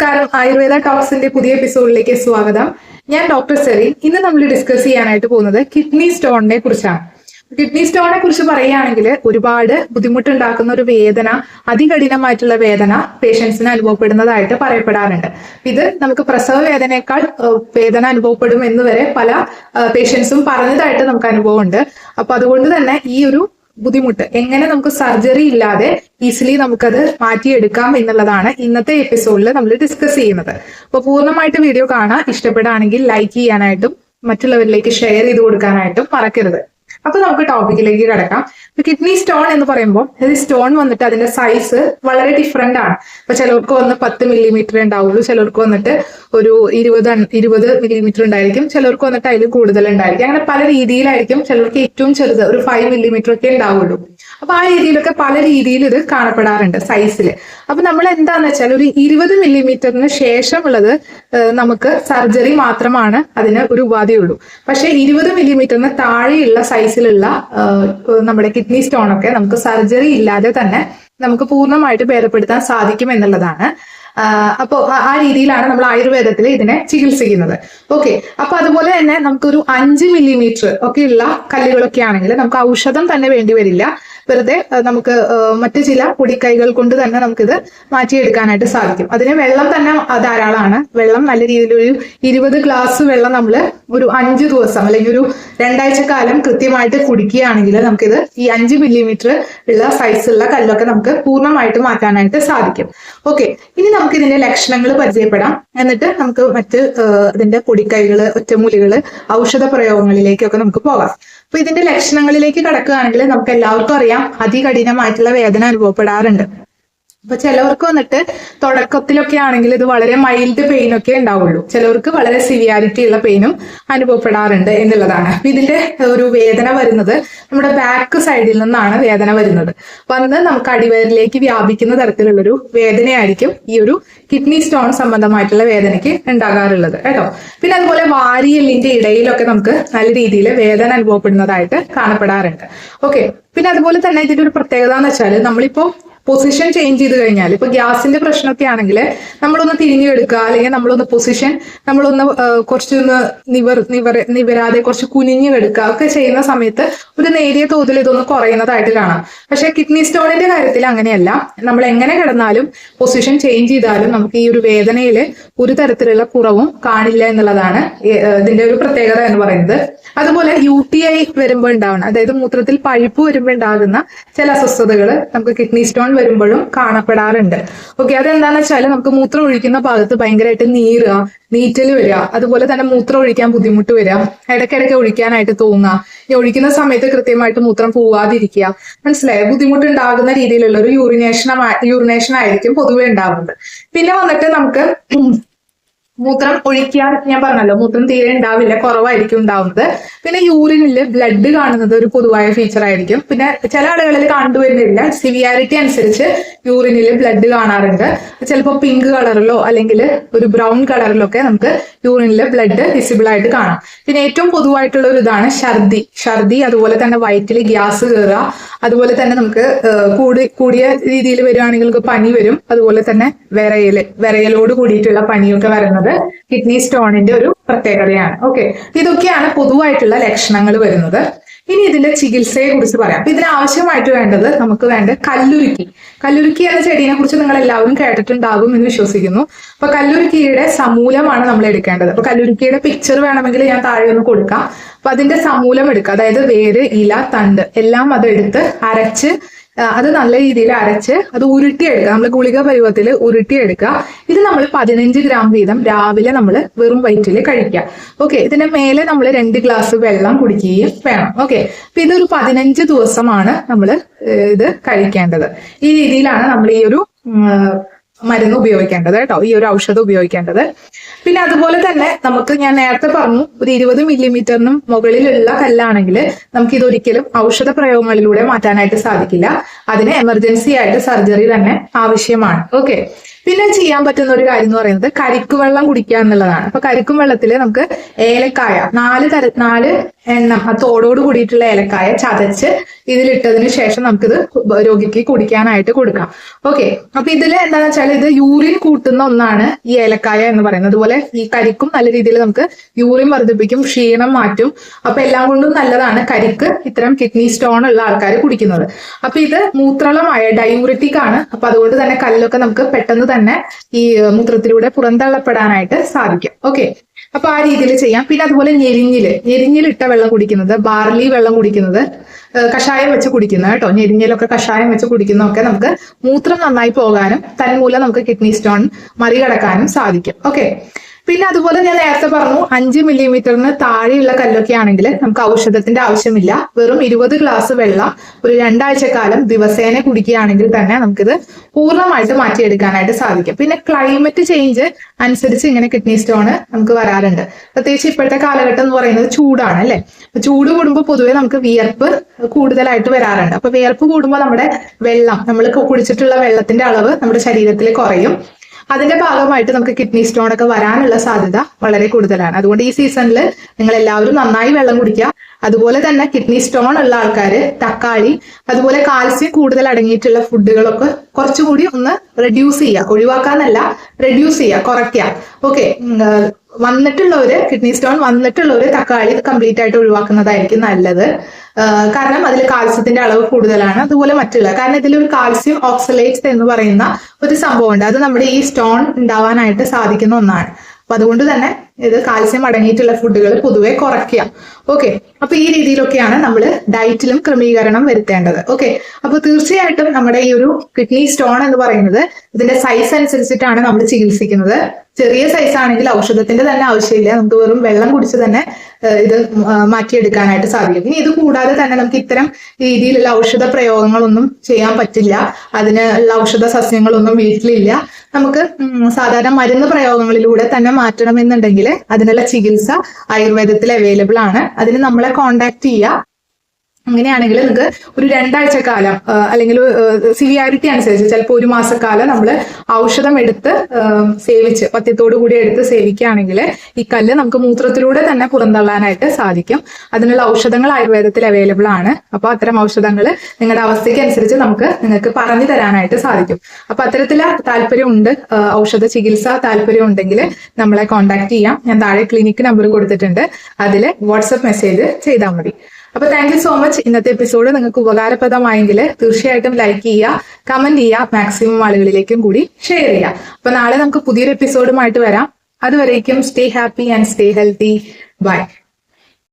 നമസ്കാരം. ആയുർവേദ ടോക്സിന്റെ പുതിയ എപ്പിസോഡിലേക്ക് സ്വാഗതം. ഞാൻ ഡോക്ടർ സെറി ഇന്ന് നമ്മൾ ഡിസ്കസ് ചെയ്യാനായിട്ട് പോകുന്നത് കിഡ്നി സ്റ്റോണിനെ കുറിച്ചാണ്. കിഡ്നി സ്റ്റോണിനെ കുറിച്ച് പറയുകയാണെങ്കിൽ ഒരുപാട് ബുദ്ധിമുട്ടുണ്ടാക്കുന്ന ഒരു വേദന അതികഠിനമായിട്ടുള്ള വേദന പേഷ്യൻസിന് അനുഭവപ്പെടുന്നതായിട്ട് പറയപ്പെടാറുണ്ട്. ഇത് നമുക്ക് പ്രസവ വേദനയേക്കാൾ വേദന അനുഭവപ്പെടും എന്ന് വരെ പല പേഷ്യൻസും പറഞ്ഞതായിട്ട് നമുക്ക് അനുഭവമുണ്ട്. അപ്പൊ അതുകൊണ്ട് തന്നെ ഈ ഒരു ബുദ്ധിമുട്ട്. എങ്ങനെ നമുക്ക് സർജറി ഇല്ലാതെ ഈസിലി നമുക്കത് മാറ്റിയെടുക്കാം എന്നുള്ളതാണ് ഇന്നത്തെ എപ്പിസോഡിൽ നമ്മൾ ഡിസ്കസ് ചെയ്യുന്നത്. അപ്പൊ പൂർണമായിട്ട് വീഡിയോ കാണാൻ ഇഷ്ടപ്പെടുകയാണെങ്കിൽ ലൈക്ക് ചെയ്യാനായിട്ടും മറ്റുള്ളവരിലേക്ക് ഷെയർ ചെയ്ത് കൊടുക്കാനായിട്ടും മറക്കരുത്. അപ്പൊ നമുക്ക് ടോപ്പിക്കിലേക്ക് കിടക്കാം. കിഡ്നി സ്റ്റോൺ എന്ന് പറയുമ്പോൾ ഈ സ്റ്റോൺ വന്നിട്ട് അതിന്റെ സൈസ് വളരെ ഡിഫറെന്റ് ആണ്. ഇപ്പൊ ചിലർക്ക് വന്ന് പത്ത് മില്ലിമീറ്റർ ഉണ്ടാവുള്ളൂ ചിലർക്ക് വന്നിട്ട് ഒരു ഇരുപത് ഇരുപത് മില്ലിമീറ്റർ ഉണ്ടായിരിക്കും ചിലർക്ക് വന്നിട്ട് അതിൽ കൂടുതൽ ഉണ്ടായിരിക്കും. അങ്ങനെ പല രീതിയിലായിരിക്കും ചിലർക്ക് ഏറ്റവും ചെറുത് ഒരു ഫൈവ് മില്ലിമീറ്റർ ഒക്കെ ഉണ്ടാവുള്ളൂ. അപ്പൊ ആ രീതിയിലൊക്കെ പല രീതിയിൽ ഇത് കാണപ്പെടാറുണ്ട് സൈസിൽ അപ്പൊ നമ്മൾ എന്താന്ന് വെച്ചാൽ ഒരു ഇരുപത് മില്ലിമീറ്ററിന് ശേഷമുള്ളത് നമുക്ക് സർജറി മാത്രമാണ് അതിന് ഒരു ഉപാധിയുള്ളൂ പക്ഷെ ഇരുപത് മില്ലിമീറ്ററിന് താഴെയുള്ള സൈസിലുള്ള നമ്മുടെ കിഡ്നി സ്റ്റോൺ ഒക്കെ നമുക്ക് സർജറി ഇല്ലാതെ തന്നെ നമുക്ക് പൂർണമായിട്ട് ഭേദപ്പെടുത്താൻ സാധിക്കും എന്നുള്ളതാണ്. ആഹ് അപ്പോ ആ- രീതിയിലാണ് നമ്മൾ ആയുർവേദത്തിൽ ഇതിനെ ചികിത്സിക്കുന്നത്. ഓക്കെ അപ്പൊ അതുപോലെ തന്നെ നമുക്കൊരു അഞ്ച് മില്ലിമീറ്റർ ഒക്കെ ഉള്ള കല്ലുകളൊക്കെ ആണെങ്കിൽ നമുക്ക് ഔഷധം തന്നെ വേണ്ടി വരില്ല. വെറുതെ നമുക്ക് മറ്റു ചില പൊടിക്കൈകൾ കൊണ്ട് തന്നെ നമുക്കിത് മാറ്റിയെടുക്കാനായിട്ട് സാധിക്കും. അതിന് വെള്ളം തന്നെ ധാരാളമാണ്. വെള്ളം നല്ല രീതിയിൽ ഒരു ഇരുപത് ഗ്ലാസ് വെള്ളം നമ്മൾ ഒരു അഞ്ച് ദിവസം അല്ലെങ്കിൽ ഒരു രണ്ടാഴ്ച കാലം കൃത്യമായിട്ട് കുടിക്കുകയാണെങ്കിൽ നമുക്കിത് ഈ അഞ്ച് മില്ലിമീറ്റർ ഉള്ള സൈസുള്ള കല്ലൊക്കെ നമുക്ക് പൂർണമായിട്ട് മാറ്റാനായിട്ട് സാധിക്കും. ഓക്കെ ഇനി നമുക്ക് ഇതിന്റെ ലക്ഷണങ്ങൾ പരിചയപ്പെടാം. എന്നിട്ട് നമുക്ക് മറ്റ് ഇതിന്റെ പൊടിക്കൈകൾ ഒറ്റമൂലികൾ ഔഷധ പ്രയോഗങ്ങളിലേക്കൊക്കെ നമുക്ക് പോകാം. അപ്പൊ ഇതിന്റെ ലക്ഷണങ്ങളിലേക്ക് കടക്കുകയാണെങ്കിൽ നമുക്ക് എല്ലാവർക്കും അറിയാം അതികഠിനമായിട്ടുള്ള വേദന അനുഭവപ്പെടാറുണ്ട്. അപ്പൊ ചിലവർക്ക് വന്നിട്ട് തുടക്കത്തിലൊക്കെ ആണെങ്കിൽ ഇത് വളരെ മൈൽഡ് പെയിൻ ഒക്കെ ഉണ്ടാവുള്ളൂ. ചിലവർക്ക് വളരെ സിവിയാരിറ്റി ഉള്ള പെയിനും അനുഭവപ്പെടാറുണ്ട് എന്നുള്ളതാണ്. ഇതിന്റെ ഒരു വേദന വരുന്നത് നമ്മുടെ ബാക്ക് സൈഡിൽ നിന്നാണ് വേദന വരുന്നത്. വന്ന് നമുക്ക് അടിവയറിലേക്ക് വ്യാപിക്കുന്ന തരത്തിലുള്ളൊരു വേദനയായിരിക്കും ഈ ഒരു കിഡ്നി സ്റ്റോൺ സംബന്ധമായിട്ടുള്ള വേദനയ്ക്ക് ഉണ്ടാകാറുള്ളത് കേട്ടോ. പിന്നെ അതുപോലെ വാരിയെല്ലിന്റെ ഇടയിലൊക്കെ നമുക്ക് നല്ല രീതിയിൽ വേദന അനുഭവപ്പെടുന്നതായിട്ട് കാണപ്പെടാറുണ്ട്. ഓക്കെ പിന്നെ അതുപോലെ തന്നെ ഇതിന്റെ ഒരു പ്രത്യേകത എന്ന് വെച്ചാൽ നമ്മളിപ്പോ പൊസിഷൻ ചേഞ്ച് ചെയ്ത് കഴിഞ്ഞാൽ ഇപ്പൊ ഗ്യാസിന്റെ പ്രശ്നമൊക്കെ ആണെങ്കിൽ നമ്മളൊന്ന് തിരിഞ്ഞു എടുക്കുക അല്ലെങ്കിൽ നമ്മളൊന്ന് പൊസിഷൻ നമ്മളൊന്ന് കുറച്ചൊന്ന് നിവർ നിവർ നിവരാതെ കുറച്ച് കുനിഞ്ഞു എടുക്കുക ഒക്കെ ചെയ്യുന്ന സമയത്ത് ഒരു നേരിയ തോതിൽ ഇതൊന്ന് കുറയുന്നതായിട്ട് കാണാം. പക്ഷെ കിഡ്നി സ്റ്റോണിന്റെ കാര്യത്തിൽ അങ്ങനെയല്ല. നമ്മൾ എങ്ങനെ കിടന്നാലും പൊസിഷൻ ചേഞ്ച് ചെയ്താലും നമുക്ക് ഈ ഒരു വേദനയിൽ ഒരു തരത്തിലുള്ള കുറവും കാണില്ല എന്നുള്ളതാണ് ഇതിന്റെ ഒരു പ്രത്യേകത എന്ന് പറയുന്നത്. അതുപോലെ യു ടി ഐ വരുമ്പോൾ ഉണ്ടാവുന്ന അതായത് മൂത്രത്തിൽ പഴുപ്പ് വരുമ്പോൾ ഉണ്ടാകുന്ന ചില അസ്വസ്ഥതകൾ നമുക്ക് കിഡ്നി സ്റ്റോൺ വരുമ്പോഴും കാണപ്പെടാറുണ്ട്. ഓക്കെ അതെന്താണെന്ന് വെച്ചാൽ നമുക്ക് മൂത്രം ഒഴിക്കുന്ന ഭാഗത്ത് ഭയങ്കരമായിട്ട് നീറുക നീറ്റൽ വരിക അതുപോലെ തന്നെ മൂത്രം ഒഴിക്കാൻ ബുദ്ധിമുട്ട് വരിക ഇടയ്ക്കിടയ്ക്ക് ഒഴിക്കാനായിട്ട് തോന്നുക. ഈ ഒഴിക്കുന്ന സമയത്ത് കൃത്യമായിട്ട് മൂത്രം പോവാതിരിക്കുക. മനസ്സിലായ? ബുദ്ധിമുട്ടുണ്ടാകുന്ന രീതിയിലുള്ള ഒരു യൂറിനേഷൻ യൂറിനേഷൻ ആയിരിക്കും പൊതുവെ ഉണ്ടാകുന്നത് പിന്നെ വന്നിട്ട് നമുക്ക് മൂത്രം ഒഴിക്കാൻ ഞാൻ പറഞ്ഞല്ലോ മൂത്രം തീരെ ഉണ്ടാവില്ല കുറവായിരിക്കും ഉണ്ടാവുന്നത്. പിന്നെ യൂറിനിൽ ബ്ലഡ് കാണുന്നത് ഒരു പൊതുവായ ഫീച്ചർ ആയിരിക്കും. പിന്നെ ചില ആളുകളിൽ കണ്ടുവരുന്നില്ല സിവിയാരിറ്റി അനുസരിച്ച് യൂറിനിൽ ബ്ലഡ് കാണാറുണ്ട്. ചിലപ്പോൾ പിങ്ക് കളറിലോ അല്ലെങ്കിൽ ഒരു ബ്രൗൺ കളറിലോ ഒക്കെ നമുക്ക് യൂറിനിൽ ബ്ലഡ് വിസിബിൾ ആയിട്ട് കാണാം. പിന്നെ ഏറ്റവും പൊതുവായിട്ടുള്ള ഒരു ഇതാണ് ഛർദി. ഛർദി അതുപോലെ തന്നെ വയറ്റിൽ ഗ്യാസ് കയറുക അതുപോലെ തന്നെ നമുക്ക് കൂടി കൂടിയ രീതിയിൽ വരികയാണെങ്കിൽ നമുക്ക് പനി വരും. അതുപോലെ തന്നെ വിറയൽ വിറയലോട് കൂടിയിട്ടുള്ള പനിയൊക്കെ വരുന്നത് കിഡ്നി സ്റ്റോണിന്റെ ഒരു പ്രത്യേകതയാണ്. ഓക്കെ. ഇതൊക്കെയാണ് പൊതുവായിട്ടുള്ള ലക്ഷണങ്ങൾ വരുന്നത്. ഇനി ഇതിന്റെ ചികിത്സയെ കുറിച്ച് പറയാം. അപ്പൊ ഇതിന് ആവശ്യമായിട്ട് വേണ്ടത് നമുക്ക് വേണ്ട കല്ലുരുക്കി. കല്ലുരുക്കി എന്ന ചെടീനെ കുറിച്ച് നിങ്ങൾ എല്ലാവരും കേട്ടിട്ടുണ്ടാകും എന്ന് വിശ്വസിക്കുന്നു. അപ്പൊ കല്ലുരുക്കിയുടെ സമൂലമാണ് നമ്മൾ എടുക്കേണ്ടത്. അപ്പൊ കല്ലുരുക്കിയുടെ പിക്ചർ വേണമെങ്കിൽ ഞാൻ താഴെ ഒന്ന് കൊടുക്കാം. അപ്പൊ അതിന്റെ സമൂലം എടുക്കുക. അതായത് വേര് ഇല തണ്ട് എല്ലാം അതെടുത്ത് അരച്ച് അത് നല്ല രീതിയിൽ അരച്ച് അത് ഉരുട്ടിയെടുക്കുക. നമ്മൾ ഗുളിക പരുവത്തിൽ ഉരുട്ടിയെടുക്കുക. ഇത് നമ്മൾ പതിനഞ്ച് ഗ്രാം വീതം രാവിലെ നമ്മൾ വെറും വയറ്റിൽ കഴിക്കുക. ഓക്കെ ഇതിന്റെ മേലെ നമ്മൾ രണ്ട് ഗ്ലാസ് വെള്ളം കുടിക്കുകയും വേണം. ഓക്കെ അപ്പൊ ഒരു പതിനഞ്ച് ദിവസമാണ് നമ്മൾ ഇത് കഴിക്കേണ്ടത്. ഈ രീതിയിലാണ് നമ്മൾ ഈ ഒരു മരുന്ന് ഉപയോഗിക്കേണ്ടത് കേട്ടോ. ഈ ഒരു ഔഷധം ഉപയോഗിക്കേണ്ടത്. പിന്നെ അതുപോലെ തന്നെ നമുക്ക് ഞാൻ നേരത്തെ പറഞ്ഞു ഒരു ഇരുപത് മില്ലിമീറ്ററിനും മുകളിലുള്ള കല്ലാണെങ്കിൽ നമുക്ക് ഇതൊരിക്കലും ഔഷധ പ്രയോഗങ്ങളിലൂടെ മാറ്റാനായിട്ട് സാധിക്കില്ല. അതിന് എമർജൻസി ആയിട്ട് സർജറി തന്നെ ആവശ്യമാണ്. ഓക്കെ. പിന്നെ ചെയ്യാൻ പറ്റുന്ന ഒരു കാര്യം എന്ന് പറയുന്നത് കരിക്കുവെള്ളം കുടിക്കുക എന്നുള്ളതാണ്. അപ്പൊ കരിക്കും വെള്ളത്തിൽ നമുക്ക് ഏലക്കായ നാല് തര നാല് എണ്ണം ആ തോടോട് കൂടിയിട്ടുള്ള ഏലക്കായ ചതച്ച് ഇതിലിട്ടതിന് ശേഷം നമുക്കിത് രോഗിക്ക് കുടിക്കാനായിട്ട് കൊടുക്കാം. ഓക്കെ. അപ്പൊ ഇതിൽ എന്താണെന്ന് വെച്ചാൽ ഇത് യൂറിൻ കൂട്ടുന്ന ഒന്നാണ് ഈ ഏലക്കായ എന്ന് പറയുന്നത്. അതുപോലെ ഈ കരിക്കും നല്ല രീതിയിൽ നമുക്ക് യൂറിൻ വർദ്ധിപ്പിക്കും ക്ഷീണം മാറ്റും. അപ്പൊ എല്ലാം കൊണ്ടും നല്ലതാണ് കരിക്ക് ഇത്തരം കിഡ്നി സ്റ്റോൺ ഉള്ള ആൾക്കാർ കുടിക്കുന്നത്. അപ്പൊ ഇത് മൂത്രളമായ ഡയൂറിറ്റിക് ആണ്. അപ്പൊ അതുകൊണ്ട് തന്നെ കല്ലൊക്കെ നമുക്ക് പെട്ടെന്ന് തന്നെ ഈ മൂത്രത്തിലൂടെ പുറന്തള്ളപ്പെടാനായിട്ട് സാധിക്കും. ഓക്കെ അപ്പൊ ആ രീതിയിൽ ചെയ്യാം. പിന്നെ അതുപോലെ ഞെരിഞ്ഞിൽ. ഞെരിഞ്ഞിലിട്ട വെള്ളം കുടിക്കുന്നത് ബാർലി വെള്ളം കുടിക്കുന്നത് കഷായം വെച്ച് കുടിക്കുന്നത് കേട്ടോ. ഞെരിഞ്ഞിലൊക്കെ കഷായം വെച്ച് കുടിക്കുന്നതൊക്കെ നമുക്ക് മൂത്രം നന്നായി പോകാനും തന്മൂലം നമുക്ക് കിഡ്നി സ്റ്റോൺ മറികടക്കാനും സാധിക്കും. ഓക്കെ പിന്നെ അതുപോലെ ഞാൻ നേരത്തെ പറഞ്ഞു അഞ്ച് മില്ലിമീറ്ററിന് താഴെയുള്ള കല്ലൊക്കെ ആണെങ്കിൽ നമുക്ക് ഔഷധത്തിന്റെ ആവശ്യമില്ല. വെറും ഇരുപത് ഗ്ലാസ് വെള്ളം ഒരു രണ്ടാഴ്ച കാലം ദിവസേന കുടിക്കുകയാണെങ്കിൽ തന്നെ നമുക്കിത് പൂർണമായിട്ട് മാറ്റിയെടുക്കാനായിട്ട് സാധിക്കും. പിന്നെ ക്ലൈമറ്റ് ചേഞ്ച് അനുസരിച്ച് ഇങ്ങനെ കിഡ്നി സ്റ്റോണ് നമുക്ക് വരാറുണ്ട്. പ്രത്യേകിച്ച് ഇപ്പോഴത്തെ കാലഘട്ടം എന്ന് പറയുന്നത് ചൂടാണ് അല്ലെ? ചൂട് കൂടുമ്പോൾ പൊതുവെ നമുക്ക് വിയർപ്പ് കൂടുതലായിട്ട് വരാറുണ്ട്. അപ്പൊ വിയർപ്പ് കൂടുമ്പോൾ നമ്മുടെ വെള്ളം നമ്മൾ കുടിച്ചിട്ടുള്ള വെള്ളത്തിന്റെ അളവ് നമ്മുടെ ശരീരത്തിൽ കുറയും. അതിന്റെ ഭാഗമായിട്ട് നമുക്ക് കിഡ്നി സ്റ്റോൺ ഒക്കെ വരാനുള്ള സാധ്യത വളരെ കൂടുതലാണ്. അതുകൊണ്ട് ഈ സീസണിൽ നിങ്ങൾ എല്ലാവരും നന്നായി വെള്ളം കുടിക്കുക. അതുപോലെ തന്നെ കിഡ്നി സ്റ്റോൺ ഉള്ള ആൾക്കാർ തക്കാളി അതുപോലെ കാൽസ്യം കൂടുതൽ അടങ്ങിയിട്ടുള്ള ഫുഡുകളൊക്കെ കുറച്ചുകൂടി ഒന്ന് റെഡ്യൂസ് ചെയ്യുക. ഒഴിവാക്കാന്നല്ല റെഡ്യൂസ് ചെയ്യുക കുറയ്ക്കുക. ഓക്കെ വന്നിട്ടുള്ളവര് കിഡ്നി സ്റ്റോൺ വന്നിട്ടുള്ളവര് തക്കാളി കംപ്ലീറ്റ് ആയിട്ട് ഒഴിവാക്കുന്നതായിരിക്കും നല്ലത്. കാരണം അതിൽ കാൽസ്യത്തിന്റെ അളവ് കൂടുതലാണ്. അതുപോലെ മറ്റുള്ള കാരണം ഇതിൽ ഒരു കാൽസ്യം ഓക്സലേറ്റ്സ് എന്ന് പറയുന്ന ഒരു സംഭവമുണ്ട്. അത് നമ്മുടെ ഈ സ്റ്റോൺ ഉണ്ടാവാനായിട്ട് സാധിക്കുന്ന ഒന്നാണ്. അപ്പൊ അതുകൊണ്ട് തന്നെ ഇത് കാൽസ്യം അടങ്ങിയിട്ടുള്ള ഫുഡുകൾ പൊതുവെ കുറയ്ക്കുക. ഓക്കെ അപ്പൊ ഈ രീതിയിലൊക്കെയാണ് നമ്മൾ ഡയറ്റിലും ക്രമീകരണം വരുത്തേണ്ടത്. ഓക്കെ അപ്പൊ തീർച്ചയായിട്ടും നമ്മുടെ ഈ ഒരു കിഡ്നി സ്റ്റോൺ എന്ന് പറയുന്നത് ഇതിന്റെ സൈസ് അനുസരിച്ചിട്ടാണ് നമ്മൾ ചികിത്സിക്കുന്നത്. ചെറിയ സൈസ് ആണെങ്കിൽ ഔഷധത്തിന്റെ തന്നെ ആവശ്യമില്ല. നമുക്ക് വെറും വെള്ളം കുടിച്ച് തന്നെ ഇത് മാറ്റിയെടുക്കാനായിട്ട് സാധിക്കും. ഇനി ഇത് കൂടാതെ തന്നെ നമുക്ക് ഇത്തരം രീതിയിലുള്ള ഔഷധ പ്രയോഗങ്ങളൊന്നും ചെയ്യാൻ പറ്റില്ല. അതിന് ഉള്ള ഔഷധ സസ്യങ്ങളൊന്നും വീട്ടിലില്ല. നമുക്ക് സാധാരണ മരുന്ന് പ്രയോഗങ്ങളിലൂടെ തന്നെ മാറ്റണമെന്നുണ്ടെങ്കിൽ അതിനുള്ള ചികിത്സ ആയുർവേദത്തിൽ അവൈലബിൾ ആണ്. അതിന് നമ്മളെ കോണ്ടാക്ട് ചെയ്യുക. അങ്ങനെയാണെങ്കിൽ നിങ്ങൾക്ക് ഒരു രണ്ടാഴ്ച കാലം അല്ലെങ്കിൽ സിവിയാരിറ്റി അനുസരിച്ച് ചിലപ്പോൾ ഒരു മാസക്കാലം നമ്മൾ ഔഷധം എടുത്ത് സേവിച്ച് പത്യത്തോടു കൂടി എടുത്ത് സേവിക്കുകയാണെങ്കിൽ ഈ കല്ല് നമുക്ക് മൂത്രത്തിലൂടെ തന്നെ പുറന്തള്ളാനായിട്ട് സാധിക്കും. അതിനുള്ള ഔഷധങ്ങൾ ആയുർവേദത്തിൽ അവൈലബിൾ ആണ്. അപ്പോൾ അത്തരം ഔഷധങ്ങൾ നിങ്ങളുടെ അവസ്ഥയ്ക്ക് അനുസരിച്ച് നമുക്ക് നിങ്ങൾക്ക് പറഞ്ഞു തരാനായിട്ട് സാധിക്കും. അപ്പൊ അത്തരത്തിൽ താല്പര്യമുണ്ട് ഔഷധ ചികിത്സ താല്പര്യം ഉണ്ടെങ്കിൽ നമ്മളെ കോൺടാക്ട് ചെയ്യാം. ഞാൻ താഴെ ക്ലിനിക്ക് നമ്പർ കൊടുത്തിട്ടുണ്ട്. അതിൽ വാട്സപ്പ് മെസ്സേജ് ചെയ്താൽ മതി. അപ്പൊ താങ്ക് യു സോ മച്ച് ഇന്നത്തെ എപ്പിസോഡ് നിങ്ങൾക്ക് ഉപകാരപ്രദമായെങ്കിൽ തീർച്ചയായിട്ടും ലൈക്ക് ചെയ്യുക കമന്റ് ചെയ്യുക മാക്സിമം ആളുകളിലേക്കും കൂടി ഷെയർ ചെയ്യുക. അപ്പൊ നാളെ നമുക്ക് പുതിയൊരു എപ്പിസോഡുമായിട്ട് വരാം. അതുവരേക്കും stay happy and stay healthy bye